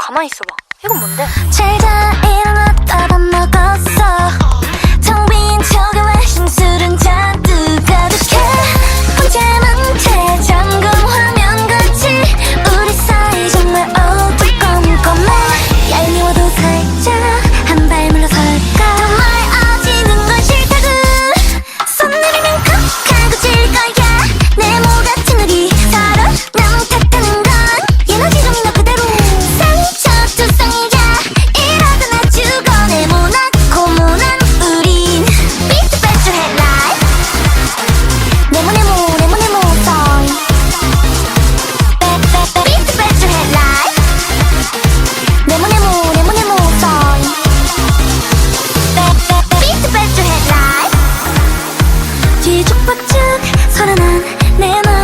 가만히 있어봐 이건 뭔데? 파란 한내 맘.